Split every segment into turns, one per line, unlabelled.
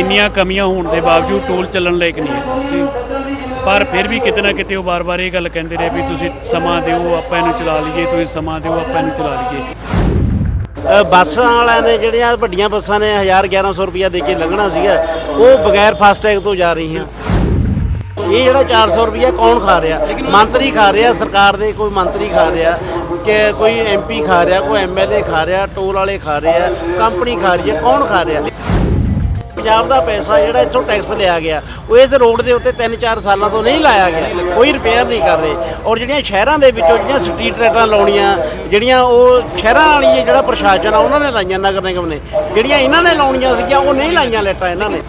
ਇੰਨੀਆਂ ਕਮੀਆਂ ਹੋਣ ਦੇ ਬਾਵਜੂਦ ਟੋਲ ਚੱਲਣ ਲਾਇਕ ਨਹੀਂ ਹੈ।
ਜੀ।
ਪਰ ਫਿਰ ਵੀ ਕਿਤੇ ਨਾ ਕਿਤੇ ਉਹ ਬਾਰ-ਬਾਰ ਇਹ ਗੱਲ ਕਹਿੰਦੇ ਰਹੇ ਵੀ ਤੁਸੀਂ ਸਮਾਂ ਦਿਓ ਆਪਾਂ ਇਹਨੂੰ ਚਲਾ ਲਈਏ ਤੁਸੀਂ ਸਮਾਂ ਦਿਓ ਆਪਾਂ ਇਹਨੂੰ ਚਲਾ ਲਈਏ।
ਬੱਸਾਂ ਵਾਲਿਆਂ ਨੇ ਜਿਹੜੀਆਂ ਵੱਡੀਆਂ ਬੱਸਾਂ ਨੇ 1000 1100 ਰੁਪਇਆ ਦੇ ਕੇ ਲੰਘਣਾ ਸੀਗਾ ਉਹ ਬਗੈਰ ਫਾਸਟੈਗ ਤੋਂ ਜਾ ਰਹੀਆਂ। ਇਹ ਜਿਹੜਾ 400 ਰੁਪਇਆ ਕੌਣ ਖਾ ਰਿਹਾ? ਮੰਤਰੀ ਖਾ ਰਿਹਾ ਸਰਕਾਰ ਦੇ ਕੋਈ ਮੰਤਰੀ ਖਾ ਰਿਹਾ ਕਿ ਕੋਈ ਐਮਪੀ ਖਾ ਰਿਹਾ ਕੋਈ ਐਮਐਲਏ ਖਾ ਰਿਹਾ ਟੋਲ ਵਾਲੇ ਖਾ ਰਹੇ ਕੰਪਨੀ ਖਾ ਰਹੀ ਹੈ ਕੌਣ ਖਾ ਰਿਹਾ? ਪੰਜਾਬ ਦਾ ਪੈਸਾ ਜਿਹੜਾ ਇੱਥੋਂ ਟੈਕਸ ਲਿਆ ਗਿਆ, ਉਹ ਇਸ ਰੋਡ ਦੇ ਉੱਤੇ 3-4 ਸਾਲਾਂ ਤੋਂ ਨਹੀਂ ਲਾਇਆ ਗਿਆ, ਕੋਈ ਰਿਪੇਅਰ ਨਹੀਂ ਕਰ ਰਹੇ। ਔਰ ਜਿਹੜੀਆਂ ਸ਼ਹਿਰਾਂ ਦੇ ਵਿੱਚੋਂ ਜਿਹੜੀਆਂ ਸਟਰੀਟ ਲਾਈਟਾਂ ਲਾਉਣੀਆਂ, ਜਿਹੜੀਆਂ ਉਹ ਸ਼ਹਿਰਾਂ ਵਾਲੀ ਜਿਹੜਾ ਪ੍ਰਸ਼ਾਸਨ ਆ, ਉਹਨਾਂ ਨੇ ਲਾਈਆਂ ਨਗਰ ਨਿਗਮ ਨੇ। ਜਿਹੜੀਆਂ ਇਹਨਾਂ ਨੇ ਲਾਉਣੀਆਂ ਸੀਗੀਆਂ, ਉਹ ਨਹੀਂ ਲਾਈਆਂ ਲਾਈਟਾਂ ਇਹਨਾਂ ਨੇ।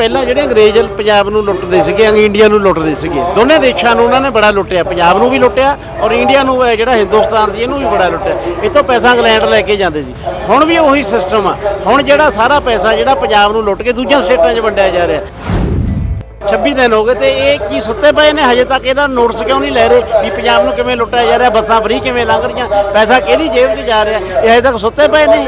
ਪਹਿਲਾਂ ਜਿਹੜੇ ਅੰਗਰੇਜ਼ ਪੰਜਾਬ ਨੂੰ ਲੁੱਟਦੇ ਸੀਗੇ ਇੰਡੀਆ ਨੂੰ ਲੁੱਟਦੇ ਸੀਗੇ, ਦੋਨੇ ਦੇਸ਼ਾਂ ਨੂੰ ਉਹਨਾਂ ਨੇ ਬੜਾ ਲੁੱਟਿਆ, ਪੰਜਾਬ ਨੂੰ ਵੀ ਲੁੱਟਿਆ ਔਰ ਇੰਡੀਆ ਨੂੰ ਜਿਹੜਾ ਹਿੰਦੁਸਤਾਨ ਸੀ, ਇਹਨੂੰ ਵੀ ਬੜਾ ਲੁੱਟਿਆ। ਇੱਥੋਂ ਪੈਸਾ ਇੰਗਲੈਂਡ ਲੈ ਕੇ ਜਾਂਦੇ ਸੀ। ਹੁਣ ਵੀ ਉਹੀ ਸਿਸਟਮ ਆ। ਹੁਣ ਜਿਹੜਾ ਸਾਰਾ ਪੈਸਾ ਜਿਹੜਾ ਪੰਜਾਬ ਨੂੰ ਲੁੱਟ ਕੇ ਦੂਜੀਆਂ ਸਟੇਟਾਂ 'ਚ ਵੰਡਿਆ ਜਾ ਰਿਹਾ। 26 ਦਿਨ ਹੋ ਗਏ ਤੇ ਇਹ ਕੀ ਸੁੱਤੇ ਪਏ ਨੇ? ਹਜੇ ਤੱਕ ਇਹਦਾ ਨੋਟਿਸ ਕਿਉਂ ਨਹੀਂ ਲੈ ਰਹੇ ਵੀ ਪੰਜਾਬ ਨੂੰ ਕਿਵੇਂ ਲੁੱਟਿਆ ਜਾ ਰਿਹਾ? ਬੱਸਾਂ ਫਰੀ ਕਿਵੇਂ ਲੰਘ ਰਹੀਆਂ? ਪੈਸਾ ਕਿਹਦੀ ਜੇਬ 'ਚ ਜਾ ਰਿਹਾ? ਇਹ ਹਜੇ ਤੱਕ ਸੁੱਤੇ ਪਏ ਨੇ?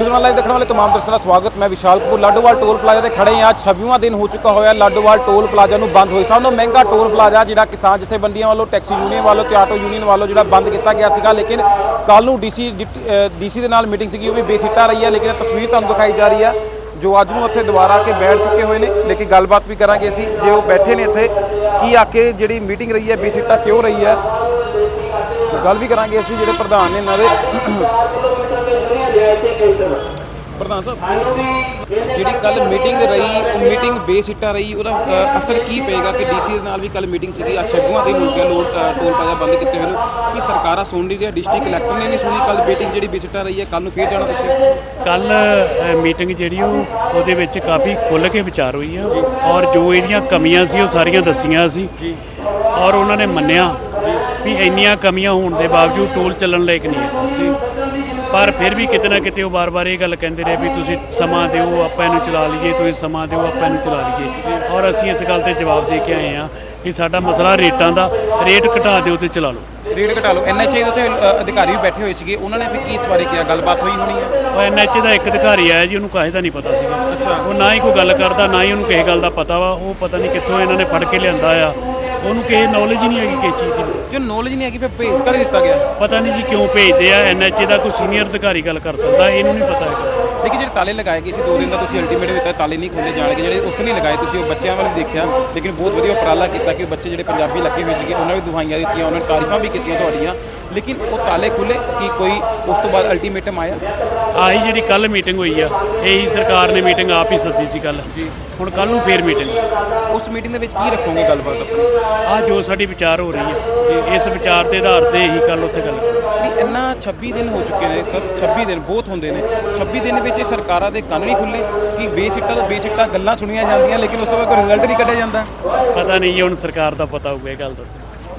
ਨਿਊਜ਼ਵਾਨ ਲਾਈਵ ਦੇਖਣ ਵਾਲੇ तमाम ਦਰਸ਼ਕਾਂ ਦਾ ਸਵਾਗਤ ਮੈਂ ਵਿਸ਼ਾਲ ਕਪੂਰ ਲਾਡੋਵਾਲ ਟੋਲ ਪਲਾਜ਼ਾ ਤੇ ਖੜੇ ਹਾਂ 26ਵਾਂ ਦਿਨ ਹੋ ਚੁੱਕਾ ਹੋਇਆ ਲਾਡੋਵਾਲ ਟੋਲ ਪਲਾਜ਼ਾ ਨੂੰ ਬੰਦ ਹੋਏ ਸਭ ਤੋਂ ਮਹਿੰਗਾ ਟੋਲ ਪਲਾਜ਼ਾ ਜਿਹੜਾ ਕਿਸਾਨ ਜਥੇਬੰਦੀਆਂ ਵੱਲੋਂ ਟੈਕਸੀ ਯੂਨੀਅਨ ਵੱਲੋਂ ਤੇ ਆਟੋ ਯੂਨੀਅਨ ਵੱਲੋਂ ਜਿਹੜਾ ਬੰਦ ਕੀਤਾ ਗਿਆ ਸੀਗਾ ਲੇਕਿਨ ਕੱਲ ਨੂੰ ਡੀਸੀ ਡੀਸੀ ਦੇ ਨਾਲ ਮੀਟਿੰਗ ਸੀਗੀ ਉਹ ਵੀ ਬੇਸਿੱਟਾ ਰਹੀ ਹੈ ਲੇਕਿਨ ਇਹ ਤਸਵੀਰ ਤੁਹਾਨੂੰ ਦਿਖਾਈ ਜਾ ਰਹੀ ਹੈ ਜੋ ਅੱਜ ਨੂੰ ਉੱਥੇ ਦੁਬਾਰਾ ਆ ਕੇ ਬੈਠ ਚੁੱਕੇ ਹੋਏ ਨੇ ਲੇਕਿਨ ਗੱਲਬਾਤ ਵੀ ਕਰਾਂਗੇ ਅਸੀਂ ਜੇ ਉਹ ਬੈਠੇ ਨੇ ਇੱਥੇ ਕੀ ਆ ਕੇ ਜਿਹੜੀ ਮੀਟਿੰਗ ਰਹੀ ਹੈ ਬੇਸਿੱਟਾ ਕਿਉਂ ਰਹੀ ਹੈ ਗੱਲ ਵੀ ਕਰਾਂਗੇ ਅਸੀਂ ਜਿਹੜੇ ਪ੍ਰਧਾਨ ਨੇ ਇਹਨਾਂ ਦੇ ਪ੍ਰਧਾਨ ਸਾਹਿਬ ਜਿਹੜੀ ਕੱਲ ਮੀਟਿੰਗ ਰਹੀ ਉਹ ਮੀਟਿੰਗ ਬੇਸਿੱਟਾ ਰਹੀ ਉਹਦਾ ਅ, ਅਸਰ ਕੀ ਪਏਗਾ ਕਿ ਡੀਸੀ ਦੇ ਨਾਲ ਵੀ ਕੱਲ ਮੀਟਿੰਗ ਸੀਗੀ? ਆ ਛੱਡੂਆਂ ਦੀ ਲੋਡ ਅ, ਟੋਲ ਪਲਾਜ਼ਾ ਬੰਦ ਕੀਤੇ ਹੋਏ ਨੂੰ। ਕੀ ਸਰਕਾਰਾਂ ਸੁਣ ਨਹੀਂ ਰਹੀਆਂ ਡਿਸਟ੍ਰਿਕਟ ਕਲੈਕਟਰ ਨੇ ਨਹੀਂ ਸੁਣੀ ਕੱਲ ਮੀਟਿੰਗ ਜਿਹੜੀ ਬੇਸਿੱਟਾ ਰਹੀ ਹੈ। ਕੱਲ ਨੂੰ ਫੇਰ ਜਾਣਾ ਤੁਸੀਂ?
ਕੱਲ ਮੀਟਿੰਗ ਜਿਹੜੀ ਉਹ ਉਹਦੇ ਵਿੱਚ ਕਾਫੀ ਖੁੱਲ੍ਹ ਕੇ ਵਿਚਾਰ ਹੋਈ ਆ। ਔਰ ਜੋ ਇਹਦੀਆਂ ਕਮੀਆਂ ਸੀ ਉਹ ਸਾਰੀਆਂ ਦੱਸੀਆਂ ਸੀ।
ਜੀ।
ਔਰ ਉਹਨਾਂ ਨੇ ਮੰਨਿਆ ਵੀ ਇੰਨੀਆਂ ਕਮੀਆਂ ਹੋਣ ਦੇ ਬਾਵਜੂਦ ਟੋਲ ਚੱਲਣ ਲਾਇਕ ਨਹੀਂ ਹੈ।
ਜੀ।
ਪਰ ਫਿਰ ਵੀ ਕਿਤੇ ਨਾ ਕਿਤੇ ਉਹ ਬਾਰ-ਬਾਰ ਇਹ ਗੱਲ ਕਹਿੰਦੇ ਰਹੇ ਵੀ ਤੁਸੀਂ ਸਮਾਂ ਦਿਓ ਆਪਾਂ ਇਹਨੂੰ ਚਲਾ ਲਈਏ ਤੁਸੀਂ ਸਮਾਂ ਦਿਓ ਆਪਾਂ ਇਹਨੂੰ ਚਲਾ ਲਈਏ। ਔਰ ਅਸੀਂ ਇਸ ਗੱਲ ਤੇ ਜਵਾਬ ਦੇ ਕੇ ਆਏ ਹਾਂ ਕਿ ਸਾਡਾ ਮਸਲਾ ਰੇਟਾਂ ਦਾ ਰੇਟ ਘਟਾ ਦਿਓ ਤੇ ਚਲਾ ਲਓ।
ਰੇਟ ਘਟਾ ਲਓ। ਐਨਐਚਏ ਦੇ ਉੱਤੇ ਅ, ਅਧਿਕਾਰੀ ਵੀ ਬੈਠੇ ਹੋਏ ਸੀਗੇ। ਉਹਨਾਂ ਨੇ ਫਿਰ ਕੀ ਇਸ ਬਾਰੇ ਕਿਹਾ? ਗੱਲਬਾਤ ਹੋਈ ਹੋਣੀ ਹੈ?
ਉਹ ਐਨਐਚ ਦਾ ਇੱਕ ਅਧਿਕਾਰੀ ਆਇਆ ਜੀ ਉਹਨੂੰ ਕਾਹੇ ਦਾ ਨਹੀਂ ਪਤਾ ਸੀਗਾ।
ਅੱਛਾ।
ਉਹ ਨਾ ਹੀ ਕੋਈ ਗੱਲ ਕਰਦਾ ਨਾ ਹੀ ਉਹਨੂੰ ਕਿਸੇ ਗੱਲ ਦਾ ਪਤਾ ਵਾ। ਉਹ ਪਤਾ ਨਹੀਂ ਕਿੱਥੋਂ ਇਹਨਾਂ ਨੇ ਫੜ ਕੇ ਲਿਆਂਦਾ ਆ। ਉਹਨੂੰ ਕਿਸੇ ਨੌਲੇਜ ਹੀ ਨਹੀਂ ਹੈਗੀ ਕਿਸੇ ਚੀਜ਼ ਦੀ।
ਜੋ ਨੌਲੇਜ ਨਹੀਂ ਹੈਗੀ ਫਿਰ ਭੇਜ ਕਰ ਦਿੱਤਾ ਗਿਆ।
ਪਤਾ ਨਹੀਂ ਜੀ ਕਿਉਂ ਭੇਜਦੇ ਆ ਐਨਐਚ ਦਾ ਕੋਈ ਸੀਨੀਅਰ ਅਧਿਕਾਰੀ ਗੱਲ ਕਰ ਸਕਦਾ ਇਹਨੂੰ ਨਹੀਂ ਪਤਾ ਹੈਗਾ।
ਲੇਕਿਨ ਜਿਹੜੇ ਤਾਲੇ ਲਗਾਏ ਗਏ ਸੀ ਦੋ ਦਿਨ ਦਾ ਤੁਸੀਂ ਅਲਟੀਮੇਟਮ ਦਿੱਤਾ ਤਾਲੇ ਨਹੀਂ ਖੋਲੇ ਜਾਣਗੇ। ਜਿਹੜੇ ਉੱਥੇ ਨਹੀਂ ਲਗਾਏ ਤੁਸੀਂ ਉਹ ਬੱਚਿਆਂ ਵੱਲ ਦੇਖਿਆ। ਲੇਕਿਨ ਬਹੁਤ ਵਧੀਆ ਉਪਰਾਲਾ ਕੀਤਾ ਕਿ ਬੱਚੇ ਜਿਹੜੇ ਪੰਜਾਬੀ ਲੱਗੇ ਹੋਏ ਸੀਗੇ ਉਹਨਾਂ ਨੂੰ ਦੁਹਾਈਆਂ ਦਿੱਤੀਆਂ ਉਹਨਾਂ ਨੇ ਤਾਰੀਫਾਂ ਵੀ ਕੀਤੀਆਂ ਤੁਹਾਡੀਆਂ। ਲੇਕਿਨ ਉਹ ਤਾਲੇ ਖੁੱਲੇ ਕਿ ਕੋਈ ਉਸ ਤੋਂ ਬਾਅਦ ਅਲਟੀਮੇਟਮ ਆਇਆ?
ਆਹੀ ਜਿਹੜੀ ਕੱਲ ਮੀਟਿੰਗ ਹੋਈ ਆ ਇਹੀ ਸਰਕਾਰ ਨੇ ਮੀਟਿੰਗ ਆਪ ਹੀ ਸੱਦੀ ਸੀ ਕੱਲ
ਜੀ।
ਹੁਣ ਕੱਲ ਨੂੰ ਫੇਰ ਮੀਟਿੰਗ
ਉਸ ਮੀਟਿੰਗ ਦੇ ਵਿੱਚ ਕੀ ਰੱਖੋਗੇ ਗੱਲਬਾਤ ਆਪਣੀ?
ਆ ਜੋ ਸਾਡੀ ਵਿਚਾਰ ਹੋ ਰਹੀ ਹੈ ਜੀ। ਇਸ ਵਿਚਾਰ ਦੇ ਆਧਾਰ ਤੇ ਇਹੀ ਕੱਲ ਉੱਥੇ ਗੱਲ।
ਵੀ ਇੰਨਾ 26 ਦਿਨ ਹੋ ਚੁੱਕੇ ਨੇ ਸਰ 26 ਦਿਨ ਬਹੁਤ ਹੁੰਦੇ ਨੇ। 26 ਦਿਨ ਵਿੱਚ ਇਹ ਸਰਕਾਰਾਂ ਦੇ ਕੰਨ ਨਹੀਂ ਖੁੱਲੇ ਕਿ ਬੇਸਿੱਟਾ ਤੋਂ ਬੇਸਿੱਟਾ ਗੱਲਾਂ ਸੁਣੀਆਂ ਜਾਂਦੀਆਂ ਲੇਕਿਨ ਉਸ ਤੋਂ ਬਾਅਦ ਕੋਈ ਰਿਜ਼ਲਟ ਨਹੀਂ ਕੱਢਿਆ ਜਾਂਦਾ।
ਪਤਾ ਨਹੀਂ ਹੁਣ ਸਰਕਾਰ ਦਾ ਪਤਾ ਹੋਊਗਾ ਇਹ ਗੱਲ ਦਾ।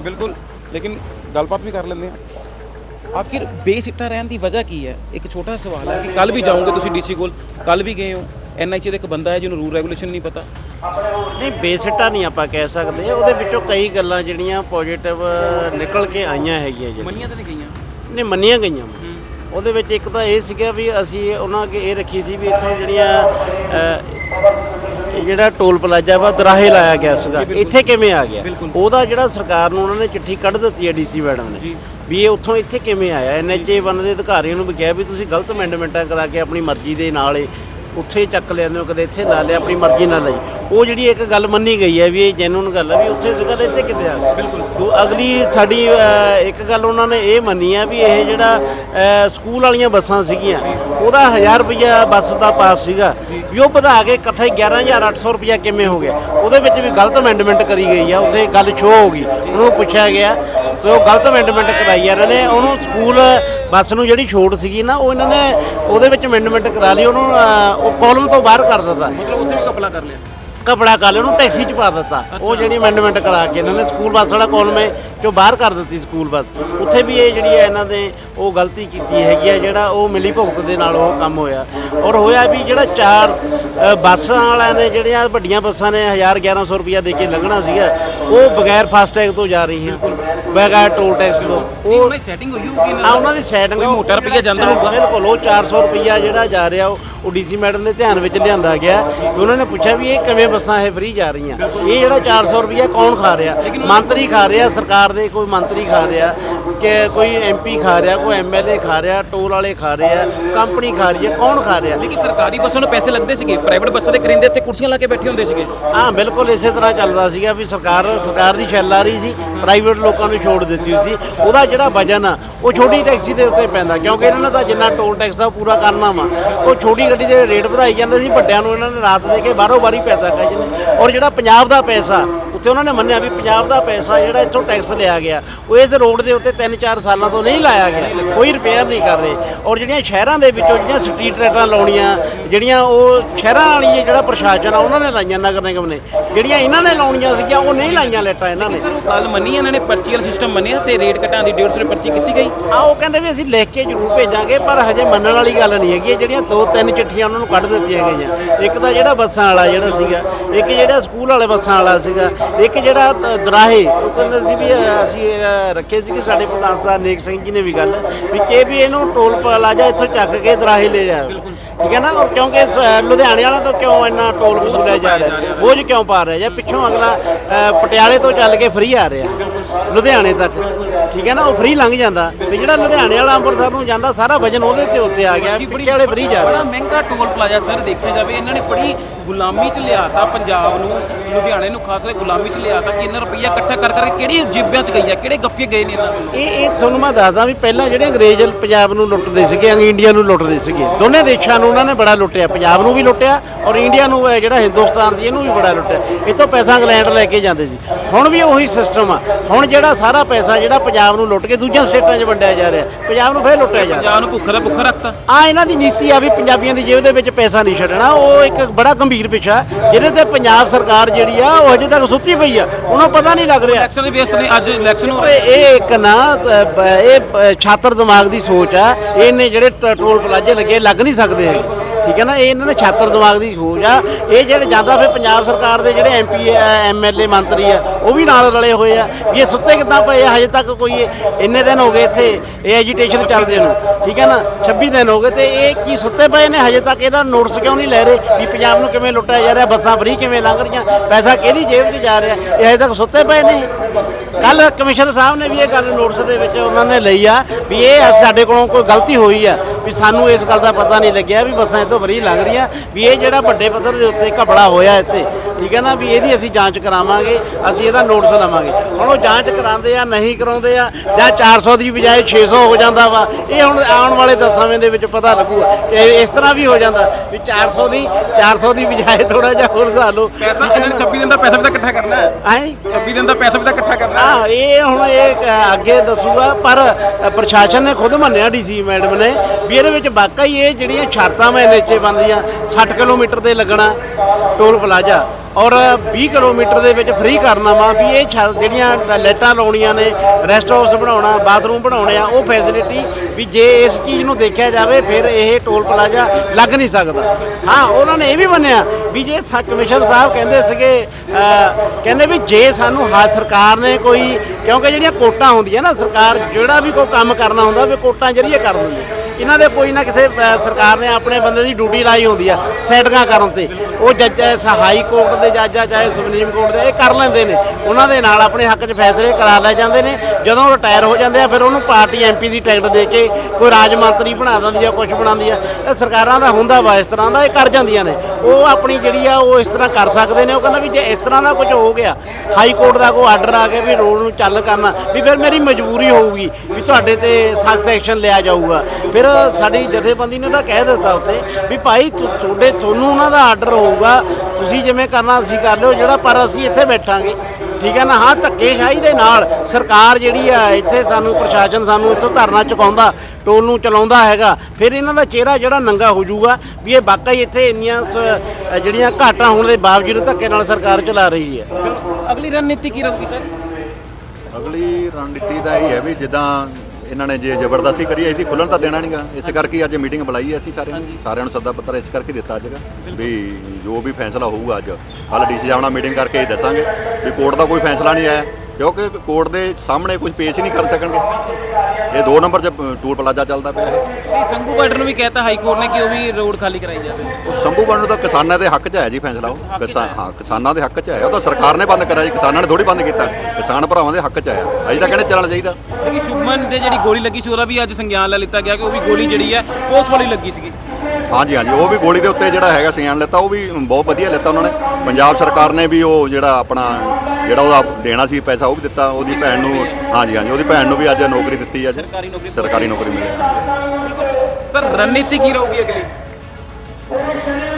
ਬਿਲਕੁਲ। ਲੇਕਿਨ ਗੱਲਬਾਤ ਵੀ ਕਰ ਲੈਂਦੇ ਆ ਆਖਿਰ ਬੇਸਿੱਟਾ ਰਹਿਣ ਦੀ ਵਜ੍ਹਾ ਕੀ ਹੈ? ਇੱਕ ਛੋਟਾ ਸਵਾਲ ਹੈ ਕਿ ਕੱਲ ਵੀ ਜਾਓਗੇ ਤੁਸੀਂ ਡੀਸੀ ਕੋਲ? ਕੱਲ ਵੀ ਗਏ ਹੋ। ਐਨਆਈਸੀ ਦਾ ਇੱਕ ਬੰਦਾ ਹੈ ਜਿਹਨੂੰ ਰੂਲ ਰੈਗੂਲੇਸ਼ਨ ਨਹੀਂ ਪਤਾ।
ਨਹੀਂ ਬੇਸਿੱਟਾ ਨਹੀਂ ਆਪਾਂ ਕਹਿ ਸਕਦੇ। ਉਹਦੇ ਵਿੱਚੋਂ ਕਈ ਗੱਲਾਂ ਜਿਹੜੀਆਂ ਪੋਜੀਟਿਵ ਨਿਕਲ ਕੇ ਆਈਆਂ ਹੈਗੀਆਂ ਜੀ।
ਮੰਨੀਆਂ ਤਾਂ ਨਹੀਂ ਗਈਆਂ?
ਨਹੀਂ ਮੰਨੀਆਂ ਗਈਆਂ। ਉਹਦੇ ਵਿੱਚ ਇੱਕ ਤਾਂ ਇਹ ਸੀਗਾ ਵੀ ਅਸੀਂ ਉਹਨਾਂ ਅੱਗੇ ਇਹ ਰੱਖੀ ਸੀ ਵੀ ਇੱਥੋਂ ਜਿਹੜੀਆਂ ਇਹ ਜਿਹੜਾ ਟੋਲ ਪਲਾਜ਼ਾ ਵਾ ਦਰਾਹੇ ਲਾਇਆ ਗਿਆ ਸੀਗਾ। ਇੱਥੇ ਕਿਵੇਂ ਆ ਗਿਆ। ਉਹਦਾ ਜਿਹੜਾ ਸਰਕਾਰ ਨੂੰ ਉਹਨਾਂ ਨੇ ਚਿੱਠੀ ਕੱਢ ਦਿੱਤੀ ਹੈ ਡੀਸੀ ਮੈਡਮ ਨੇ। ਵੀ ਇਹ ਉੱਥੋਂ ਇੱਥੇ ਕਿਵੇਂ ਆਇਆ? ਐਨਐਚਏ ਵਨ ਦੇ ਅਧਿਕਾਰੀਆਂ ਨੂੰ ਵੀ ਕਿਹਾ ਵੀ ਤੁਸੀਂ ਗਲਤ ਅਮੈਂਡਮੈਂਟਾਂ ਕਰਾ ਕੇ ਆਪਣੀ ਮਰਜ਼ੀ ਦੇ ਨਾਲ ਇਹ ਉੱਥੇ ਚੱਕ ਲੈਂਦੇ ਹੋ ਕਦੇ ਇੱਥੇ ਲਾ ਲਿਆ ਆਪਣੀ ਮਰਜ਼ੀ ਨਾਲ ਲਈ। ਉਹ ਜਿਹੜੀ ਇੱਕ ਗੱਲ ਮੰਨੀ ਗਈ ਹੈ ਵੀ ਇਹ ਜੈਨੂਨ ਗੱਲ ਹੈ ਵੀ ਉੱਥੇ ਸੀਗਾ ਤੇ ਇੱਥੇ ਕਿਤੇ ਆ ਗਿਆ ਬਿਲਕੁਲ। ਅਗਲੀ ਸਾਡੀ ਇੱਕ ਗੱਲ ਉਹਨਾਂ ਨੇ ਇਹ ਮੰਨੀ ਹੈ ਵੀ ਇਹ ਜਿਹੜਾ ਸਕੂਲ ਵਾਲੀਆਂ ਬੱਸਾਂ ਸੀਗੀਆਂ ਉਹਦਾ 1000 ਰੁਪਇਆ ਬੱਸ ਦਾ ਪਾਸ ਸੀਗਾ ਵੀ ਉਹ ਵਧਾ ਕੇ ਇਕੱਠਾ ਹੀ 11800 ਰੁਪਇਆ ਕਿਵੇਂ ਹੋ ਗਿਆ। ਉਹਦੇ ਵਿੱਚ ਵੀ ਗਲਤ ਅਮੈਂਡਮੈਂਟ ਕਰੀ ਗਈ ਆ ਉੱਥੇ ਗੱਲ ਸ਼ੋ ਹੋ ਗਈ। ਉਹਨੂੰ ਪੁੱਛਿਆ ਗਿਆ ਤੇ ਉਹ ਗਲਤ ਅਮੈਂਡਮੈਂਟ ਕਰਾਈ ਯਾਰ ਨੇ ਉਹਨੂੰ ਸਕੂਲ ਬੱਸ ਨੂੰ ਜਿਹੜੀ ਛੋਟ ਸੀਗੀ ਨਾ ਉਹ ਇਹਨਾਂ ਨੇ ਉਹਦੇ ਵਿੱਚ ਅਮੈਂਡਮੈਂਟ ਕਰਾ ਲਈ ਉਹਨੂੰ ਉਹ ਕਾਲਮ ਤੋਂ ਬਾਹਰ ਕਰ ਦਿੱਤਾ।
ਮਤਲਬ ਉੱਥੇ ਵੀ ਕਪਲਾ ਕਰ ਲਿਆ।
ਕਪੜਾ ਕਰ ਲਿਆ ਉਹਨੂੰ ਟੈਕਸੀ 'ਚ ਪਾ ਦਿੱਤਾ। ਉਹ ਜਿਹੜੀ ਅਮੈਂਡਮੈਂਟ ਕਰਾ ਕੇ ਇਹਨਾਂ ਨੇ ਸਕੂਲ ਬੱਸ ਵਾਲਾ ਕਾਲਮ ਹੈ ਚੋਂ ਬਾਹਰ ਕਰ ਦਿੱਤੀ ਸਕੂਲ ਬੱਸ ਉੱਥੇ ਵੀ ਇਹ ਜਿਹੜੀ ਹੈ ਇਹਨਾਂ ਦੇ ਉਹ ਗਲਤੀ ਕੀਤੀ ਹੈਗੀ ਆ ਜਿਹੜਾ ਉਹ ਮਿਲੀ ਭੁਗਤ ਦੇ ਨਾਲ ਉਹ ਕੰਮ ਹੋਇਆ। ਔਰ ਹੋਇਆ ਵੀ ਜਿਹੜਾ ਚਾਰ ਬੱਸਾਂ ਵਾਲਿਆਂ ਨੇ ਜਿਹੜੀਆਂ ਵੱਡੀਆਂ ਬੱਸਾਂ ਨੇ 1000 1100 ਰੁਪਇਆ ਦੇ ਕੇ ਲੰਘਣਾ ਸੀਗਾ ਉਹ ਬਗੈਰ ਫਾਸਟੈਗ ਤੋਂ ਜਾ ਰਹੀਆਂ। ਬਗੈਰ ਟੋਲ ਟੈਕਸ ਤੋਂ।
ਉਹ ਸੈਟਿੰਗ ਹੋਈ ਹੋਊਗੀ
ਆ ਉਹਨਾਂ ਦੀ ਸੈਟਿੰਗ
ਕੋਈ ਮੋਟਾ ਰੁਪਈਆ ਜਾਂਦਾ ਹੋਊਗਾ।
ਬਿਲਕੁਲ ਉਹ 400 ਰੁਪਈਆ ਜਿਹੜਾ ਜਾ ਰਿਹਾ ਉਹ ਉਹ ਡੀਸੀ ਮੈਡਮ ਦੇ ਧਿਆਨ ਵਿੱਚ ਲਿਆਂਦਾ ਗਿਆ। ਤੇ ਉਹਨਾਂ ਨੇ ਪੁੱਛਿਆ ਵੀ ਇਹ ਕਿਵੇਂ ਬੱਸਾਂ ਇਹ ਫ੍ਰੀ ਜਾ ਰਹੀਆਂ? ਇਹ ਜਿਹੜਾ 400 ਰੁਪਈਆ ਕੌਣ ਖਾ ਰਿਹਾ? ਮੰਤਰੀ ਖਾ ਰਿਹਾ ਸਰਕਾਰ ਦੇ ਕੋਈ ਮੰਤਰੀ ਖਾ ਰਿਹਾ ਕਿ ਕੋਈ ਐਮਪੀ ਖਾ ਰਿਹਾ ਕੋਈ ਐਮਐਲਏ ਖਾ ਰਿਹਾ ਟੋਲ ਵਾਲੇ ਖਾ ਰਹੇ ਕੰਪਨੀ ਖਾ ਰਹੀ ਹੈ ਕੌਣ ਖਾ ਰਿਹਾ?
ਲੇਕਿਨ ਸਰਕਾਰੀ ਬੱਸਾਂ ਨੂੰ ਪੈਸੇ ਲੱਗਦੇ ਸੀਗੇ ਪ੍ਰਾਈਵੇਟ ਬੱਸਾਂ ਦੇ ਕਰਿੰਦੇ ਇੱਥੇ ਕੁਰਸੀਆਂ ਲਾ ਕੇ ਬੈਠੇ ਹੁੰਦੇ ਸੀਗੇ।
ਹਾਂ ਬਿਲਕੁਲ ਇਸੇ ਤਰ੍ਹਾਂ ਚੱਲਦਾ ਸੀਗਾ ਵੀ ਸਰਕਾਰ ਸਰਕਾਰ ਦੀ ਛੱਲ ਆ ਰਹੀ ਸੀ ਪ੍ਰਾਈਵੇਟ ਲੋਕਾਂ ਨੂੰ ਛੋੜ ਦਿੱਤੀ ਸੀ। ਉਹਦਾ ਜਿਹੜਾ ਵਜਨ ਆ, ਉਹ ਛੋਟੀ ਟੈਕਸੀ ਦੇ ਉੱਤੇ ਪੈਂਦਾ, ਕਿਉਂਕਿ ਇਹਨਾਂ ਨੇ ਤਾਂ ਜਿੰਨਾ ਟੋਲ ਟੈਕਸ ਆ ਉਹ ਪੂਰਾ ਕਰਨਾ ਵਾ। ਉਹ ਛੋਟੀ ਗੱਡੀ ਦੇ ਰੇਟ ਵਧਾਈ ਜਾਂਦੇ ਸੀ, ਵੱਡਿਆਂ ਨੂੰ ਇਹਨਾਂ ਨੇ ਰਾਤ ਦੇ ਕੇ ਬਾਹਰੋਂ ਬਾਰੀ ਪੈਸਾ ਖਾਈ ਜਾਂਦੇ ਔਰ ਜਿਹੜਾ ਪੰਜਾਬ ਦਾ ਪੈਸਾ ਉੱਥੇ ਉਹਨਾਂ ਨੇ ਮੰਨਿਆ ਵੀ ਪੰਜਾਬ ਦਾ ਪੈਸਾ ਜਿਹੜਾ ਇੱਥੋਂ ਟੈਕਸ ਲਿਆ ਗਿਆ ਉਹ ਇਸ ਰੋਡ ਦੇ ਉੱਤੇ 3-4 ਸਾਲਾਂ ਤੋਂ ਨਹੀਂ ਲਾਇਆ ਗਿਆ ਕੋਈ ਰਿਪੇਅਰ ਨਹੀਂ ਕਰ ਰਹੇ। ਔਰ ਜਿਹੜੀਆਂ ਸ਼ਹਿਰਾਂ ਦੇ ਵਿੱਚੋਂ ਜਿਹੜੀਆਂ ਸਟਰੀਟ ਲਾਈਟਾਂ ਲਾਉਣੀਆਂ ਜਿਹੜੀਆਂ ਉਹ ਸ਼ਹਿਰਾਂ ਵਾਲੀ ਜਿਹੜਾ ਪ੍ਰਸ਼ਾਸਨ ਆ ਉਹਨਾਂ ਨੇ ਲਾਈਆਂ ਨਗਰ ਨਿਗਮ ਨੇ। ਜਿਹੜੀਆਂ ਇਹਨਾਂ ਨੇ ਲਾਉਣੀਆਂ ਸੀਗੀਆਂ ਉਹ ਨਹੀਂ ਲਾਈਆਂ ਲਾਈਟਾਂ ਇਹਨਾਂ ਨੇ।
ਸਰ ਉਹ ਗੱਲ ਮੰਨੀ ਇਹਨਾਂ ਨੇ ਪਰਚੀ ਵਾਲਾ ਸਿਸਟਮ ਮੰਨਿਆ ਤੇ ਰੇਟ ਘਟਾਉਣ ਦੀ 150 ਰੁਪਏ ਪਰਚੀ ਕੀਤੀ ਗਈ?
ਆ ਉਹ ਕਹਿੰਦੇ ਵੀ ਅਸੀਂ ਲਿਖ ਕੇ ਜ਼ਰੂਰ ਭੇਜਾਂਗੇ ਪਰ ਹਜੇ ਮੰਨਣ ਵਾਲੀ ਗੱਲ ਨਹੀਂ ਹੈਗੀ। ਜਿਹੜੀਆਂ ਦੋ ਤਿੰਨ ਚਿੱਠੀਆਂ ਉਹਨਾਂ ਨੂੰ ਕੱਢ ਦਿੱਤੀਆਂ ਗਈਆਂ। ਇੱਕ ਤਾਂ ਜਿਹੜਾ ਬੱਸਾਂ ਵਾਲਾ ਜਿਹੜਾ ਸੀਗਾ ਇੱਕ ਜਿਹੜਾ ਸਕੂਲ ਵਾਲੇ ਬੱਸਾਂ ਵਾਲਾ ਸੀਗਾ ਇੱਕ ਜਿਹੜਾ ਅ, ਦਰਾਹੇ ਉਹ ਕਹਿੰਦੇ ਸੀ ਵੀ ਅਸੀਂ ਰੱਖੇ ਸੀ ਕਿ ਸਾਡੇ ਪ੍ਰਧਾਨ ਸਾਹਿਬ ਨੇਕ ਸਿੰਘ ਜੀ ਨੇ ਵੀ ਗੱਲ ਵੀ ਕਿ ਵੀ ਇਹਨੂੰ ਟੋਲ ਪਲਾਜ਼ਾ ਇੱਥੋਂ ਚੱਕ ਕੇ ਦਰਾਹੇ ਲੈ ਜਾ ਠੀਕ ਹੈ ਨਾ? ਔਰ ਕਿਉਂਕਿ ਸ- ਲੁਧਿਆਣੇ ਵਾਲਾ ਤੋਂ ਕਿਉਂ ਇੰਨਾ ਟੋਲ ਵਸੂਲਿਆ ਜਾ ਰਿਹਾ? ਬੋਝ ਕਿਉਂ ਪਾ ਰਿਹਾ? ਜਾਂ ਪਿੱਛੋਂ ਅਗਲਾ ਅ, ਪਟਿਆਲੇ ਤੋਂ ਚੱਲ ਕੇ ਫ੍ਰੀ ਆ ਰਿਹਾ। ਲੁਧਿਆਣੇ ਤੱਕ। ਠੀਕ ਹੈ ਨਾ? ਉਹ ਫ੍ਰੀ ਲੰਘ ਜਾਂਦਾ। ਵੀ ਜਿਹੜਾ ਲੁਧਿਆਣੇ ਵਾਲਾ ਅੰਮ੍ਰਿਤਸਰ ਨੂੰ ਜਾਂਦਾ ਸਾਰਾ ਵਜਨ ਉਹਦੇ ਤੇ ਉੱਤੇ ਆ ਗਿਆ। ਪਿੱਛੇ ਵਾਲੇ ਫ੍ਰੀ ਜਾ
ਬੜਾ
ਰਹੇ
ਮਹਿੰਗਾ ਟੋਲ ਪਲਾਜ਼ਾ ਸਰ ਦੇਖਿਆ ਜਾਵੇ ਇਹਨਾਂ ਨੇ ਬੜੀ ਗੁਲਾਮੀ ਚ ਲਿਆਤਾ ਪੰਜਾਬ ਨੂੰ ਲੁਧਿਆਣੇ ਨੂੰ ਖਾਸ ਕਰਕੇ ਗੁਲਾਮੀ ਚ ਲਿਆਤਾ ਕਿ ਇਹਨਾਂ ਰੁਪਈਆ ਇਕੱਠਾ ਕਰ ਕਰਕੇ ਕਿਹੜੀ ਜੇਬਾਂ ਚ ਗਈ ਆ ਕਿਹੜੇ ਗੱਫੇ ਗਏ ਨੇ ਇਹਨਾਂ
ਇਹ ਇਹ ਤੁਹਾਨੂੰ ਮੈਂ ਦੱਸਦਾ ਵੀ ਪਹਿਲਾਂ ਜਿਹੜੇ ਅੰਗਰੇਜ਼ ਪੰਜਾਬ ਨੂੰ ਲੁੱਟਦੇ ਸੀਗੇ ਇੰਡੀਆ ਨੂੰ ਲੁੱਟਦੇ ਸੀਗੇ ਦੋਨੇ ਦੇਸ਼ਾਂ ਨੂੰ ਉਹਨਾਂ ਨੇ ਬੜਾ ਲੁੱਟਿਆ ਪੰਜਾਬ ਨੂੰ ਵੀ ਲੁੱਟਿਆ ਔਰ ਇੰਡੀਆ ਨੂੰ ਇਹ ਜਿਹੜਾ ਹਿੰਦੁਸਤਾਨ ਸੀ ਇਹਨੂੰ ਵੀ ਬੜਾ ਲੁੱਟਿਆ। ਇੱਥੋਂ ਪੈਸਾ ਇੰਗਲੈਂਡ ਲੈ ਕੇ ਜਾਂਦੇ ਸੀ। ਹੁਣ ਵੀ ਉਹੀ ਸਿਸਟਮ ਆ। ਹੁਣ ਜਿਹੜਾ ਸਾਰਾ ਪੈਸਾ ਜਿਹੜਾ ਪੰਜਾਬ ਨੂੰ ਲੁੱਟ ਕੇ ਦੂਜੀਆਂ ਸਟੇਟਾਂ 'ਚ ਵੰਡਿਆ ਜਾ ਰਿਹਾ ਪੰਜਾਬ ਨੂੰ ਫੇਰ ਲੁੱਟਿਆ ਜਾ ਰਿਹਾ।
ਪੰਜਾਬ ਨੂੰ ਭੁੱਖਾ ਦਾ ਭੁੱਖਾ ਰੱਖਤਾ।
ਆ ਇਹਨਾਂ ਦੀ ਨੀਤੀ ਆ ਵੀ ਪੰਜਾਬੀਆਂ ਦੀ ਜੇਬ ਦੇ ਵਿੱਚ ਪੈਸਾ ਨਹੀਂ ਛੱਡਣਾ ਉਹ ਇੱਕ ਬੜਾ ਗੰਭੀਰ ਵਿਸ਼ਾ ਜਿਹਦੇ ਤੇ ਪੰਜਾਬ ਸਰਕਾਰ ਜਿਹੜੀ ਆ ਉਹ ਅਜੇ ਤੱਕ ਸੁੱਤੀ ਪਈ ਆ। ਉਹਨੂੰ ਪਤਾ ਨਹੀਂ ਲੱਗ ਰਿਹਾ।
ਇਲੈਕਸ਼ਨ ਦੇ ਬੇਸ ਨੇ ਅੱਜ ਇਲੈਕਸ਼ਨ ਨੂੰ
ਇਹ ਇੱਕ ਨਾ ਇਹ ਛਾਤਰ ਦਿਮਾਗ ਦੀ ਸੋਚ ਆ। ਇਹਨੇ ਜਿਹੜੇ ਟੋਲ ਪਲਾਜ਼ੇ ਲੱਗੇ ਲੱਗ ਨਹੀਂ ਸਕਦੇ। ਹੈਗੇ। ਠੀਕ ਹੈ ਨਾ? ਇਹ ਇਹਨਾਂ ਨੇ ਛਾਤਰ ਦਿਮਾਗ ਦੀ ਸੋਚ ਆ। ਇਹ ਜਿਹੜੇ ਜਾਂਦਾ ਫਿਰ ਪੰਜਾਬ ਸਰਕਾਰ ਦੇ ਜਿਹੜੇ ਐਮਪੀ ਐਮਐਲਏ ਮੰਤਰੀ ਆ, ਉਹ ਵੀ ਨਾਲ ਰਲੇ ਹੋਏ ਆ। ਵੀ ਇਹ ਸੁੱਤੇ ਕਿੱਦਾਂ ਪਏ ਆ? ਹਜੇ ਤੱਕ ਕੋਈ ਇੰਨੇ ਦਿਨ ਹੋ ਗਏ ਇੱਥੇ, ਇਹ ਐਜੀਟੇਸ਼ਨ ਚੱਲਦੇ ਨੂੰ। ਠੀਕ ਹੈ ਨਾ? 26 ਦਿਨ ਹੋ ਗਏ ਤੇ ਇਹ ਕੀ ਸੁੱਤੇ ਪਏ ਨੇ? ਹਜੇ ਤੱਕ ਇਹਦਾ ਨੋਟਿਸ ਕਿਉਂ ਨਹੀਂ ਲੈ ਰਹੇ? ਵੀ ਪੰਜਾਬ ਨੂੰ ਕਿਵੇਂ ਲੁੱਟਿਆ ਜਾ ਰਿਹਾ? ਬੱਸਾਂ ਫਰੀ ਕਿਵੇਂ ਲੰਘ ਰਹੀਆਂ? ਪੈਸਾ ਕਿਹਦੀ ਜੇਬ 'ਚ ਜਾ ਰਿਹਾ? ਇਹ ਹਜੇ ਤੱਕ ਸੁੱਤੇ ਪਏ ਨੇ? ਕੱਲ ਕਮਿਸ਼ਨਰ ਸਾਹਿਬ ਨੇ ਵੀ ਇਹ ਗੱਲ ਨੋਟਿਸ ਦੇ ਵਿੱਚ ਉਹਨਾਂ ਨੇ ਲਈ ਆ, ਵੀ ਇਹ ਸਾਡੇ ਕੋਲੋਂ ਕੋਈ ਗਲਤੀ ਹੋਈ ਆ, ਵੀ ਸਾਨੂੰ ਇਸ ਗੱਲ ਦਾ ਪਤਾ ਨਹੀਂ ਲੱਗਿਆ ਵੀ ਬੱਸਾਂ ਇੱਥੋਂ ਲੱਗ ਲੰਘ ਰਹੀਆਂ ਵੀ ਇਹ ਜਿਹੜਾ ਵੱਡੇ ਪੱਧਰ ਦੇ ਉੱਤੇ ਘਪਲਾ ਹੋਇਆ ਇੱਥੇ ਠੀਕ ਹੈ ਨਾ ਵੀ ਇਹਦੀ ਅਸੀਂ ਜਾਂਚ ਕਰਾਵਾਂਗੇ ਅਸੀਂ ਇਹਦਾ ਨੋਟਿਸ ਲਵਾਂਗੇ। ਹੁਣ ਉਹ ਜਾਂਚ ਕਰਾਉਂਦੇ ਆ ਨਹੀਂ ਕਰਾਉਂਦੇ ਆ ਜਾਂ 400 ਦੀ ਬਜਾਏ 600 ਹੋ ਜਾਂਦਾ ਵਾ ਇਹ ਹੁਣ ਆਉਣ ਵਾਲੇ ਸਮੇਂ ਦੇ ਵਿੱਚ ਪਤਾ ਲੱਗੂਗਾ। ਕਿ ਇਸ ਤਰ੍ਹਾਂ ਵੀ ਹੋ ਜਾਂਦਾ ਵੀ 400 ਨਹੀਂ 400 ਦੀ ਬਜਾਏ ਥੋੜਾ ਜਿਹਾ ਹੋਰ ਵਧਾ ਲਓ।
ਪੈਸਾ ਇਹਨਾਂ ਨੇ 26 ਦਿਨ ਦਾ ਪੈਸਾ ਵੀ ਤਾਂ ਇਕੱਠਾ ਕਰਨਾ ਹੈ।
ਹੈਂ?
26 ਦਿਨ ਦਾ ਪੈਸਾ ਵੀ ਤਾਂ ਇਕੱਠਾ ਕਰਨਾ ਹੈ।
ਇਹ ਹੁਣ ਇਹ ਅੱਗੇ ਦੱਸੂਗਾ ਪਰ ਪ੍ਰਸ਼ਾਸਨ ਨੇ ਖੁਦ ਮੰਨਿਆ ਡੀਸੀ ਮੈਡਮ ਨੇ ਵੀ ਇਹਦੇ ਵਿੱਚ ਵਾਕਈ ਇਹ ਜਿਹੜੀਆਂ ਸ਼ਰਤਾਂ ਮੈਂ ਨੀਚੇ ਬੰਦੀਆਂ 60 ਕਿਲੋਮੀਟਰ ਦੇ ਲੱਗਣਾ ਟੋਲ ਪਲਾਜ਼ਾ। ਔਰ 20 ਕਿਲੋਮੀਟਰ ਦੇ ਵਿੱਚ ਫ੍ਰੀ ਕਰਨਾ ਵਾ ਵੀ ਇਹ ਛ- ਜਿਹੜੀਆਂ ਲਾਈਟਾਂ ਲਾਉਣੀਆਂ ਨੇ ਰੈਸਟ ਹਾਊਸ ਬਣਾਉਣਾ ਬਾਥਰੂਮ ਬਣਾਉਣੇ ਆ, ਉਹ ਫੈਸਿਲਿਟੀ ਵੀ ਜੇ ਇਸ ਚੀਜ਼ ਨੂੰ ਦੇਖਿਆ ਜਾਵੇ, ਫਿਰ ਇਹ ਟੋਲ ਪਲਾਜ਼ਾ ਲੱਗ ਨਹੀਂ ਸਕਦਾ। ਹਾਂ, ਉਹਨਾਂ ਨੇ ਇਹ ਵੀ ਮੰਨਿਆ ਵੀ ਜੇ ਸਾ ਕਮਿਸ਼ਨਰ ਸਾਹਿਬ ਕਹਿੰਦੇ ਸੀਗੇ ਕਹਿੰਦੇ ਵੀ ਜੇ ਸਾਨੂੰ ਹਾ ਸਰਕਾਰ ਨੇ ਕੋਈ, ਕਿਉਂਕਿ ਜਿਹੜੀਆਂ ਕੋਟਾਂ ਹੁੰਦੀਆਂ ਨਾ, ਸਰਕਾਰ ਜਿਹੜਾ ਵੀ ਕੋਈ ਕੰਮ ਕਰਨਾ ਹੁੰਦਾ, ਵੀ ਕੋਟਾਂ ਜਰੀਏ ਕਰ ਦਿੰਦੀ ਇਹਨਾਂ ਦੇ ਕੋਈ ਨਾ ਕਿਸੇ ਅ, ਸਰਕਾਰ ਨੇ ਆਪਣੇ ਬੰਦੇ ਦੀ ਡਿਊਟੀ ਲਾਈ ਹੁੰਦੀ ਆ ਸੈਟਿੰਗਾਂ ਕਰਨ ਤੇ। ਉਹ ਜੱਜ ਸ- ਹਾਈ ਕੋਰਟ ਦੇ ਜੱਜ ਆ ਚਾਹੇ ਸੁਪਰੀਮ ਕੋਰਟ ਦੇ ਇਹ ਕਰ ਲੈਂਦੇ ਨੇ। ਉਹਨਾਂ ਦੇ ਨਾਲ ਆਪਣੇ ਹੱਕ 'ਚ ਫੈਸਲੇ ਕਰਾ ਲੈ ਜਾਂਦੇ ਨੇ। ਜਦੋਂ ਰਿਟਾਇਰ ਹੋ ਜਾਂਦੇ ਆ ਫਿਰ ਉਹਨੂੰ ਪਾਰਟੀ ਐਮਪੀ ਦੀ ਟਿਕਟ ਦੇ ਕੇ ਕੋਈ ਰਾਜ ਮੰਤਰੀ ਬਣਾ ਦਿੰਦੀ ਆ ਕੁਝ ਬਣਾਉਂਦੀ ਆ। ਇਹ ਸਰਕਾਰਾਂ ਦਾ ਹੁੰਦਾ ਵਾ ਇਸ ਤਰ੍ਹਾਂ ਦਾ ਇਹ ਕਰ ਜਾਂਦੀਆਂ ਨੇ। ਉਹ ਆਪਣੀ ਜਿਹੜੀ ਆ ਉਹ ਇਸ ਤਰ੍ਹਾਂ ਕਰ ਸਕਦੇ ਨੇ। ਉਹ ਕਹਿੰਦਾ ਵੀ ਜੇ ਇਸ ਤਰ੍ਹਾਂ ਦਾ ਕੁਝ ਹੋ ਗਿਆ ਹਾਈ ਕੋਰਟ ਦਾ ਕੋਈ ਆਰਡਰ ਆ ਗਿਆ ਵੀ ਰੋਡ ਨੂੰ ਚੱਲ ਕਰਨਾ ਵੀ ਫਿਰ ਮੇਰੀ ਮਜਬੂਰੀ ਹੋਊਗੀ ਵੀ ਤੁਹਾਡੇ ਤੇ ਸਖਤ ਐਕਸ਼ਨ ਲਿਆ ਜਾਊਗਾ। ਫਿਰ ਸਾਡੀ ਜਥੇਬੰਦੀ ਨੇ ਤਾਂ ਕਹਿ ਦਿੱਤਾ ਉੱਤੇ ਵੀ ਭਾਈ ਤੁਹਾਡੇ ਤੁਹਾਨੂੰ ਉਹਨਾਂ ਦਾ ਆਰਡਰ ਹੋਊਗਾ ਤੁਸੀਂ ਜਿਵੇਂ ਕਰਨਾ ਅਸੀਂ ਕਰ ਲਿਓ ਜਿਹੜਾ ਪਰ ਅਸੀਂ ਇੱਥੇ ਬੈਠਾਂਗੇ। ਠੀਕ ਹੈ ਨਾ? ਹਾਂ ਧੱਕੇਸ਼ਾਹੀ ਦੇ ਨਾਲ ਸਰਕਾਰ ਜਿਹੜੀ ਆ ਇੱਥੇ ਸਾਨੂੰ ਪ੍ਰਸ਼ਾਸਨ ਸਾਨੂੰ ਇੱਥੋਂ ਧਰਨਾ ਚੁਕਾਉਂਦਾ ਟੋਲ ਨੂੰ ਚਲਾਉਂਦਾ ਹੈਗਾ ਫਿਰ ਇਹਨਾਂ ਦਾ ਚਿਹਰਾ ਜਿਹੜਾ ਨੰਗਾ ਹੋ ਜਾਊਗਾ ਵੀ ਇਹ ਵਾਕਈ ਇੱਥੇ ਇੰਨੀਆਂ ਜਿਹੜੀਆਂ ਘਾਟਾਂ ਹੋਣ ਦੇ ਬਾਵਜੂਦ ਧੱਕੇ ਨਾਲ ਸਰਕਾਰ ਚਲਾ ਰਹੀ ਹੈ।
ਅਗਲੀ ਰਣਨੀਤੀ ਕੀ ਰਹੂਗੀ ਸਰ?
ਅਗਲੀ ਰਣਨੀਤੀ ਦਾ ਇਹ ਹੈ ਵੀ ਜਿੱਦਾਂ ਇਹਨਾਂ ਨੇ ਜੇ ਜ਼ਬਰਦਸਤੀ ਕਰੀ ਅਸੀਂ ਖੁੱਲਣ ਤਾਂ ਦੇਣਾ ਨਹੀਂਗਾ ਇਸ ਕਰਕੇ ਅੱਜ ਮੀਟਿੰਗ ਬੁਲਾਈ ਹੈ ਅਸੀਂ ਸਾਰਿਆਂ ਨੇ। ਸਾਰਿਆਂ ਨੂੰ ਸੱਦਾ ਪੱਤਰ ਇਸ ਕਰਕੇ ਦਿੱਤਾ ਅੱਜ ਵੀ ਜੋ ਵੀ ਫੈਸਲਾ ਹੋਊਗਾ ਅੱਜ ਕੱਲ ਡੀਸੀ ਸਾਹਿਬ ਨਾਲ ਮੀਟਿੰਗ ਕਰਕੇ ਹੀ ਦੱਸਾਂਗੇ ਵੀ ਕੋਰਟ ਦਾ ਕੋਈ ਫੈਸਲਾ ਨਹੀਂ ਆਇਆ ਕਿਉਂਕਿ ਕੋਰਟ ਦੇ ਸਾਹਮਣੇ ਕੁਝ ਪੇਸ਼ ਨਹੀਂ ਕਰ ਸਕਣਗੇ। ਇਹ ਦੋ ਨੰਬਰ 'ਚ ਟੂਲ ਪਲਾਜ਼ਾ ਚੱਲਦਾ ਪਿਆ ਹੈ
ਇਹ ਸੰਗੂ ਬਾਰਡਰ ਨੂੰ ਵੀ ਕਹਿਤਾ ਹਾਈ ਕੋਰਟ ਨੇ ਕਿ ਉਹ ਵੀ ਰੋਡ ਖਾਲੀ ਕਰਾਈ ਜਾਵੇ।
ਉਹ ਸ਼ੰਭੂ ਬੰਨ ਤਾਂ ਕਿਸਾਨਾਂ ਦੇ ਹੱਕ 'ਚ ਹੈ ਜੀ ਫੈਸਲਾ ਉਹ। ਕਿਸਾਨ ਹਾਂ। ਕਿਸਾਨਾਂ ਦੇ ਹੱਕ 'ਚ ਹੈ। ਉਹ ਤਾਂ ਸਰਕਾਰ ਨੇ ਬੰਦ ਕਰਿਆ ਜੀ ਕਿਸਾਨਾਂ ਨੇ ਥੋੜੀ ਬੰਦ ਕੀਤਾ। ਕਿਸਾਨ ਭਰਾਵਾਂ ਦੇ ਹੱਕ 'ਚ ਆਇਆ ਅਸੀਂ ਤਾਂ ਕਹਿੰਦੇ ਚੱਲਣਾ ਚਾਹੀਦਾ।
ਲੇਕਿਨ ਸ਼ੁਭਮਨ ਤੇ ਜਿਹੜੀ ਗੋਲੀ ਲੱਗੀ ਸੀ ਉਹਦਾ ਵੀ ਅੱਜ ਸੰਗਿਆਨ ਲੈ ਲਿੱਤਾ ਗਿਆ ਕਿ ਉਹ ਵੀ ਗੋਲੀ ਜਿਹੜੀ ਹੈ ਪੁਲਿਸ ਵਾਲੀ ਲੱਗੀ ਸੀਗੀ।
ਹਾਂਜੀ ਹਾਂਜੀ ਉਹ ਵੀ ਗੋਲੀ ਦੇ ਉੱਤੇ ਜਿਹੜਾ ਹੈਗਾ ਸਿਆਣ ਲੈਤਾ ਉਹ ਵੀ ਬਹੁਤ ਵਧੀਆ ਲੈਤਾ ਉਹਨਾਂ ਨੇ। ਪੰਜਾਬ ਸਰਕਾਰ ਨੇ ਵੀ ਉਹ ਜਿਹੜਾ ਆਪਣਾ ਜਿਹੜਾ ਉਹਦਾ ਦੇਣਾ ਸੀ ਪੈਸਾ ਉਹ ਵੀ ਦਿੱਤਾ ਉਹਦੀ ਭੈਣ ਨੂੰ ਹਾਂਜੀ ਹਾਂਜੀ ਉਹਦੀ ਭੈਣ ਨੂੰ ਵੀ ਅੱਜ ਨੌਕਰੀ ਦਿੱਤੀ ਅੱਜ
ਸਰਕਾਰੀ ਨੌਕਰੀ
ਸਰਕਾਰੀ ਨੌਕਰੀ ਮਿਲੀ।
ਸਰ ਰਣਨੀਤੀ ਕੀ ਰਹੂਗੀ ਅਗਲੀ?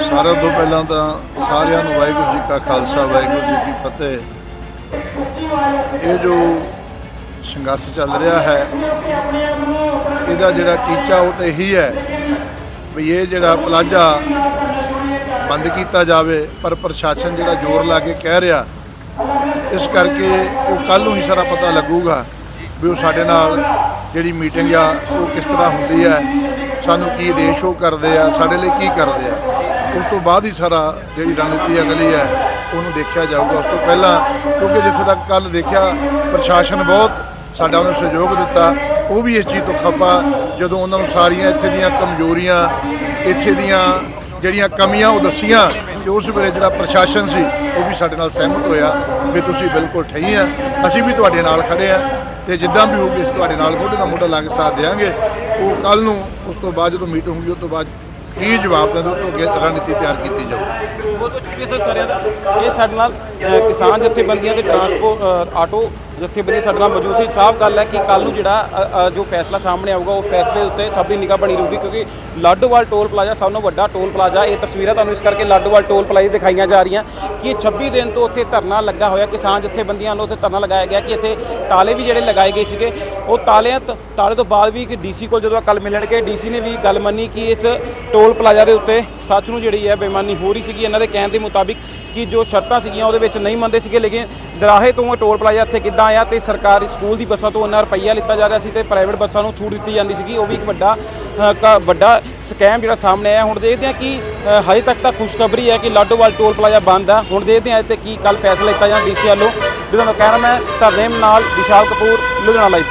ਸਾਰਿਆਂ ਤੋਂ ਪਹਿਲਾਂ ਤਾਂ ਸਾਰਿਆਂ ਨੂੰ ਵਾਹਿਗੁਰੂ ਜੀ ਕਾ ਖਾਲਸਾ ਵਾਹਿਗੁਰੂ ਜੀ ਕੀ ਫਤਿਹ। ਇਹ ਜੋ ਸੰਘਰਸ਼ ਚੱਲ ਰਿਹਾ ਹੈ ਇਹਦਾ ਜਿਹੜਾ ਟੀਚਾ ਉਹ ਤਾਂ ਇਹੀ ਹੈ ਵੀ ਇਹ ਜਿਹੜਾ ਪਲਾਜ਼ਾ ਬੰਦ ਕੀਤਾ ਜਾਵੇ ਪਰ ਪ੍ਰਸ਼ਾਸਨ ਜਿਹੜਾ ਜ਼ੋਰ ਲਾ ਕੇ ਕਹਿ ਰਿਹਾ ਇਸ ਕਰਕੇ ਉਹ ਕੱਲ ਨੂੰ ਹੀ ਸਾਰਾ ਪਤਾ ਲੱਗੂਗਾ ਵੀ ਉਹ ਸਾਡੇ ਨਾਲ ਜਿਹੜੀ ਮੀਟਿੰਗ ਆ, ਉਹ ਕਿਸ ਤਰ੍ਹਾਂ ਹੁੰਦੀ ਹੈ, ਸਾਨੂੰ ਕੀ ਦੇਸ਼ ਉਹ ਕਰਦੇ ਆ, ਸਾਡੇ ਲਈ ਕੀ ਕਰਦੇ ਆ। ਉਸ ਤੋਂ ਬਾਅਦ ਹੀ ਸਾਰਾ ਜਿਹੜੀ ਰਣਨੀਤੀ ਅਗਲੀ ਹੈ, ਉਹਨੂੰ ਦੇਖਿਆ ਜਾਊਗਾ। ਉਸ ਤੋਂ ਪਹਿਲਾਂ, ਕਿਉਂਕਿ ਜਿੱਥੇ ਤੱਕ ਕੱਲ ਦੇਖਿਆ, ਪ੍ਰਸ਼ਾਸਨ ਬਹੁਤ ਸਾਡਾ ਉਹਨੂੰ ਸਹਿਯੋਗ ਦਿੱਤਾ। ਉਹ ਵੀ ਇਸ ਚੀਜ਼ ਤੋਂ ਖਪਾ, ਜਦੋਂ ਉਹਨਾਂ ਨੂੰ ਸਾਰੀਆਂ ਇੱਥੇ ਦੀਆਂ ਕਮਜ਼ੋਰੀਆਂ, ਇੱਥੇ ਦੀਆਂ ਜਿਹੜੀਆਂ ਕਮੀਆਂ ਉਹ ਦੱਸੀਆਂ ਤੇ ਉਸ ਵੇਲੇ ਜਿਹੜਾ ਪ੍ਰਸ਼ਾਸਨ ਸੀ, ਉਹ ਵੀ ਸਾਡੇ ਨਾਲ ਸਹਿਮਤ ਹੋਇਆ ਵੀ ਤੁਸੀਂ ਬਿਲਕੁਲ ਠਹੀ ਆ। ਅਸੀਂ ਵੀ ਤੁਹਾਡੇ ਨਾਲ ਖੜੇ ਆ ਤੇ ਜਿੱਦਾਂ ਵੀ ਹੋਊਗੀ, ਅਸੀਂ ਤੁਹਾਡੇ ਨਾਲ ਮੋਢੇ ਨਾਲ ਮੋਢਾ ਲਾ ਕੇ ਸਾਥ ਦੇਵਾਂਗੇ ਉਹ ਕੱਲ ਨੂੰ, ਉਸ ਤੋਂ ਬਾਅਦ ਜਦੋਂ ਮੀਟਿੰਗ ਹੋਊਗੀ, ਉਸ ਤੋਂ ਬਾਅਦ ਕੀ ਜਵਾਬ ਦਿੰਦੇ ਉਹ ਤੋਂ ਅੱਗੇ ਰਣਨੀਤੀ ਤਿਆਰ ਕੀਤੀ ਜਾਊਗੀ।
ਬਹੁਤ ਬਹੁਤ ਸ਼ੁਕਰੀਆ ਸਰ ਸਾਰਿਆਂ ਦਾ। ਇਹ ਸਾਡੇ ਨਾਲ ਕਿਸਾਨ ਜਥੇਬੰਦੀਆਂ ਦੇ ਟਰਾਂਸਪੋਰਟ ਆਟੋ ਜਥੇਬੰਦੀਆਂ ਸਾਡੇ ਨਾਲ ਮੌਜੂਦ ਸੀ। ਸਾਫ਼ ਗੱਲ ਹੈ ਕਿ ਕੱਲ ਨੂੰ ਜਿਹੜਾ ਜੋ ਫੈਸਲਾ ਸਾਹਮਣੇ ਆਊਗਾ, ਉਹ ਫੈਸਲੇ ਉੱਤੇ ਸਭ ਦੀ ਨਿਗਾਹ ਬਣੀ ਰਹੂਗੀ ਕਿਉਂਕਿ ਲਾਡੋਵਾਲ ਟੋਲ ਪਲਾਜ਼ਾ ਸਭ ਤੋਂ ਵੱਡਾ ਟੋਲ ਪਲਾਜ਼ਾ, ਇਹ ਤਸਵੀਰਾਂ ਤੁਹਾਨੂੰ ਇਸ ਕਰਕੇ ਲਾਡੋਵਾਲ ਟੋਲ ਪਲਾਜ਼ੇ ਦਿਖਾਈਆਂ ਜਾ ਰਹੀਆਂ ਕਿ ਇਹ 26 ਦਿਨ ਤੋਂ ਉੱਥੇ ਧਰਨਾ ਲੱਗਾ ਹੋਇਆ, ਕਿਸਾਨ ਜਥੇਬੰਦੀਆਂ ਵੱਲੋਂ ਉੱਥੇ ਧਰਨਾ ਲਗਾਇਆ ਗਿਆ ਕਿ ਇੱਥੇ ਤਾਲੇ ਵੀ ਜਿਹੜੇ ਲਗਾਏ ਗਏ ਸੀਗੇ। ਉਹ ਤਾਲਿਆਂ ਤਾਲੇ ਤੋਂ ਬਾਅਦ ਵੀ ਕਿ ਡੀਸੀ ਕੋਲ ਜਦੋਂ ਕੱਲ ਮਿਲਣਗੇ, ਡੀਸੀ ਨੇ ਵੀ ਗੱਲ ਮੰਨੀ ਕਿ ਇਸ ਟੋਲ ਪਲਾਜ਼ਾ ਦੇ ਉੱਤੇ ਸੱਚ ਨੂੰ ਜਿਹੜੀ ਹੈ ਬੇਈਮਾਨੀ ਹੋ ਰਹੀ ਸੀਗੀ। ਇਹਨਾਂ ਦੇ ਕਹਿਣ ਦੇ ਮੁਤਾਬਿਕ ਕਿ ਜੋ ਸ਼ਰਤਾਂ ਸੀਗੀਆਂ ਉਹਦੇ ਵਿੱਚ ਨਹੀਂ ਮੰਨਦੇ ਸੀਗੇ, ਲੇਕਿਨ ਦਰਾਹੇ ਤੋਂ ਟੋਲ ਪਲਾਜ਼ਾ ਇੱਥੇ ਕਿੱਦਾਂ ਆਇਆ ਤੇ ਸਰਕਾਰੀ ਸਕੂਲ ਦੀ ਬੱਸਾਂ ਤੋਂ ਉਹਨਾਂ ਰੁਪਈਆ ਲਿੱਤਾ ਜਾ ਰਿਹਾ ਸੀ ਤੇ ਪ੍ਰਾਈਵੇਟ ਬੱਸਾਂ ਨੂੰ ਛੂਟ ਦਿੱਤੀ ਜਾਂਦੀ ਸੀਗੀ। ਉਹ ਵੀ ਇੱਕ ਵੱਡਾ ਕ- ਵੱਡਾ ਸਕੈਮ ਜਿਹੜਾ ਸਾਹਮਣੇ ਆਇਆ। ਹੁਣ ਦੇਖਦੇ ਹਾਂ ਕਿ ਹਜੇ ਤੱਕ ਤਾਂ ਖੁਸ਼ਖਬਰੀ ਹੈ ਕਿ ਲਾਡੋਵਾਲ ਟੋਲ ਪਲਾਜ਼ਾ ਬੰਦ ਆ। ਹੁਣ ਦੇਖਦੇ ਹਾਂ ਤੇ ਕੀ ਕੱਲ ਫੈਸਲਾ ਲਿੱਤਾ ਜਾਂਦਾ ਡੀਸੀ ਵੱਲੋਂ। ਜਿਹਦਾ ਮੈਂ ਕਹਿ ਰਿਹਾ ਮੈਂ ਧਰਨੇਮ ਨਾਲ ਵਿਸ਼ਾਲ ਕਪੂਰ, ਲੁਧਿਆਣਾ ਲਾਈਵ